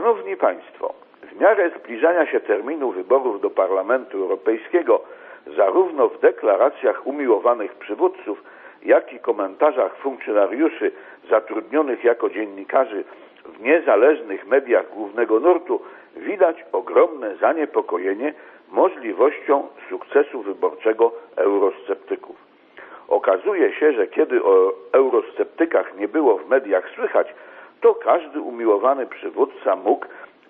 Szanowni Państwo, w miarę zbliżania się terminu wyborów do Parlamentu Europejskiego, zarówno w deklaracjach umiłowanych przywódców, jak i komentarzach funkcjonariuszy zatrudnionych jako dziennikarzy w niezależnych mediach głównego nurtu widać ogromne zaniepokojenie możliwością sukcesu wyborczego eurosceptyków. Okazuje się, że kiedy o eurosceptykach nie było w mediach słychać, to każdy umiłowany przywódca mógł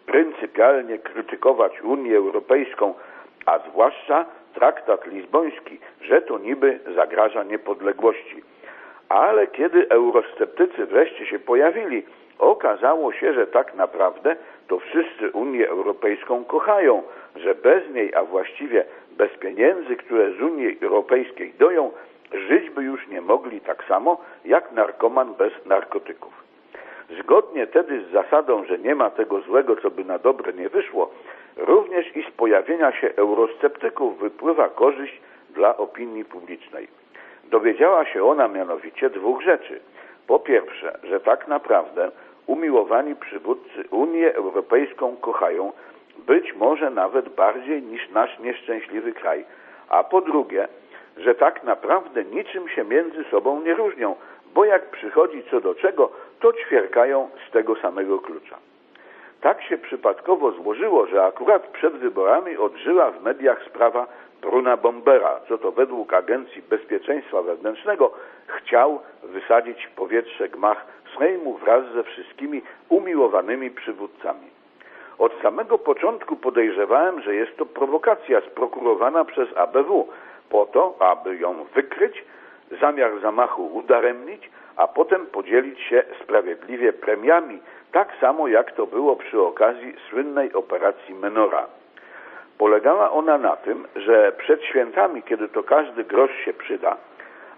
pryncypialnie krytykować Unię Europejską, a zwłaszcza traktat lizboński, że to niby zagraża niepodległości. Ale kiedy eurosceptycy wreszcie się pojawili, okazało się, że tak naprawdę to wszyscy Unię Europejską kochają, że bez niej, a właściwie bez pieniędzy, które z Unii Europejskiej doją, żyć by już nie mogli tak samo jak narkoman bez narkotyków. Zgodnie tedy z zasadą, że nie ma tego złego, co by na dobre nie wyszło, również i z pojawienia się eurosceptyków wypływa korzyść dla opinii publicznej. Dowiedziała się ona mianowicie dwóch rzeczy. Po pierwsze, że tak naprawdę umiłowani przywódcy Unię Europejską kochają, być może nawet bardziej niż nasz nieszczęśliwy kraj. A po drugie, że tak naprawdę niczym się między sobą nie różnią, bo jak przychodzi co do czego, to ćwierkają z tego samego klucza. Tak się przypadkowo złożyło, że akurat przed wyborami odżyła w mediach sprawa Bruna Bombera, co to według Agencji Bezpieczeństwa Wewnętrznego chciał wysadzić w powietrze gmach Sejmu wraz ze wszystkimi umiłowanymi przywódcami. Od samego początku podejrzewałem, że jest to prowokacja sprokurowana przez ABW po to, aby ją wykryć, zamiar zamachu udaremnić, a potem podzielić się sprawiedliwie premiami, tak samo jak to było przy okazji słynnej operacji Menora. Polegała ona na tym, że przed świętami, kiedy to każdy grosz się przyda,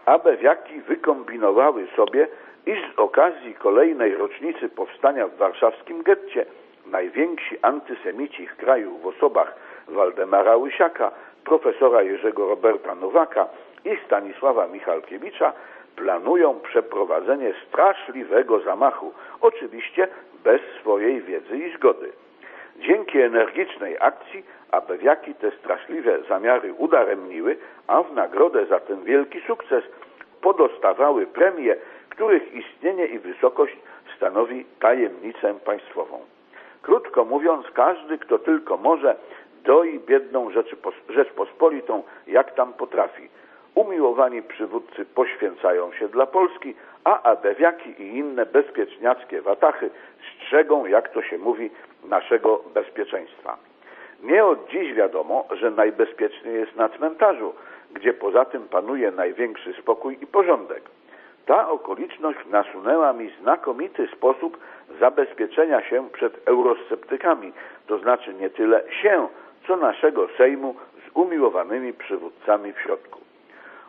abewiaki wykombinowały sobie, iż z okazji kolejnej rocznicy powstania w warszawskim getcie najwięksi antysemici w kraju w osobach Waldemara Łysiaka, profesora Jerzego Roberta Nowaka i Stanisława Michalkiewicza planują przeprowadzenie straszliwego zamachu, oczywiście bez swojej wiedzy i zgody. Dzięki energicznej akcji abewiaki te straszliwe zamiary udaremniły, a w nagrodę za ten wielki sukces podostawały premie, których istnienie i wysokość stanowi tajemnicę państwową. Krótko mówiąc, każdy, kto tylko może, doi biedną Rzeczpospolitą, jak tam potrafi. Umiłowani przywódcy poświęcają się dla Polski, a adewiaki i inne bezpieczniackie watachy strzegą, jak to się mówi, naszego bezpieczeństwa. Nie od dziś wiadomo, że najbezpieczniej jest na cmentarzu, gdzie poza tym panuje największy spokój i porządek. Ta okoliczność nasunęła mi znakomity sposób zabezpieczenia się przed eurosceptykami, to znaczy nie tyle się, co naszego Sejmu z umiłowanymi przywódcami w środku.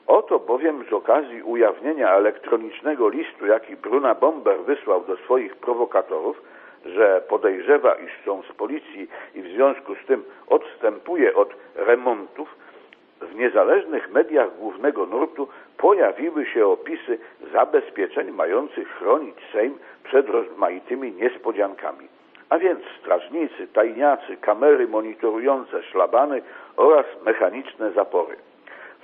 Oto bowiem z okazji ujawnienia elektronicznego listu, jaki Bruna Bomber wysłał do swoich prowokatorów, że podejrzewa, iż są z policji i w związku z tym odstępuje od remontów, w niezależnych mediach głównego nurtu pojawiły się opisy zabezpieczeń mających chronić Sejm przed rozmaitymi niespodziankami. A więc strażnicy, tajniacy, kamery monitorujące szlabany oraz mechaniczne zapory.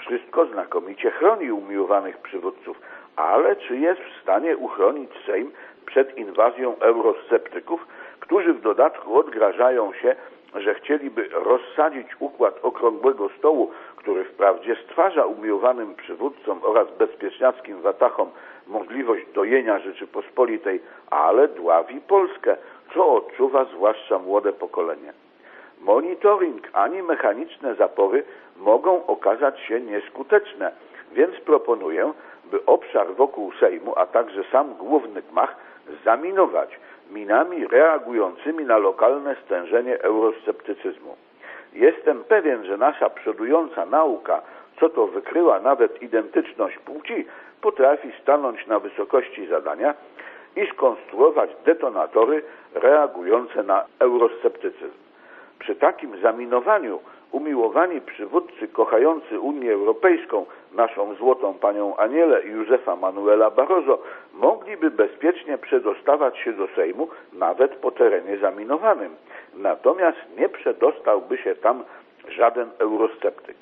Wszystko znakomicie chroni umiłowanych przywódców, ale czy jest w stanie uchronić Sejm przed inwazją eurosceptyków, którzy w dodatku odgrażają się, że chcieliby rozsadzić układ okrągłego stołu, który wprawdzie stwarza umiłowanym przywódcom oraz bezpieczniackim watachom możliwość dojenia Rzeczypospolitej, ale dławi Polskę, co odczuwa zwłaszcza młode pokolenie. Monitoring ani mechaniczne zapory mogą okazać się nieskuteczne, więc proponuję, by obszar wokół Sejmu, a także sam główny gmach zaminować minami reagującymi na lokalne stężenie eurosceptycyzmu. Jestem pewien, że nasza przodująca nauka, co to wykryła nawet identyczność płci, potrafi stanąć na wysokości zadania i skonstruować detonatory reagujące na eurosceptycyzm. Przy takim zaminowaniu umiłowani przywódcy kochający Unię Europejską, naszą złotą panią Anielę i Józefa Manuela Barroso, mogliby bezpiecznie przedostawać się do Sejmu nawet po terenie zaminowanym. Natomiast nie przedostałby się tam żaden eurosceptyk.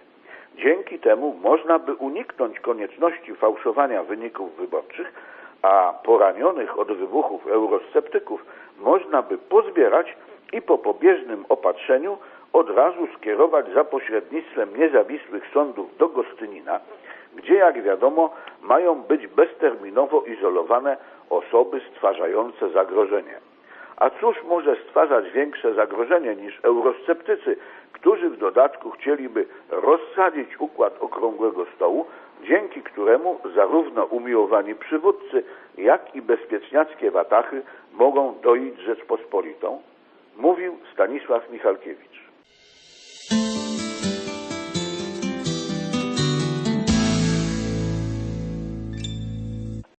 Dzięki temu można by uniknąć konieczności fałszowania wyników wyborczych, a poranionych od wybuchów eurosceptyków można by pozbierać i po pobieżnym opatrzeniu od razu skierować za pośrednictwem niezawisłych sądów do Gostynina, gdzie jak wiadomo mają być bezterminowo izolowane osoby stwarzające zagrożenie. A cóż może stwarzać większe zagrożenie niż eurosceptycy, którzy w dodatku chcieliby rozsadzić układ okrągłego stołu, dzięki któremu zarówno umiłowani przywódcy, jak i bezpieczniackie watachy mogą doić Rzeczpospolitą? Mówił Stanisław Michalkiewicz.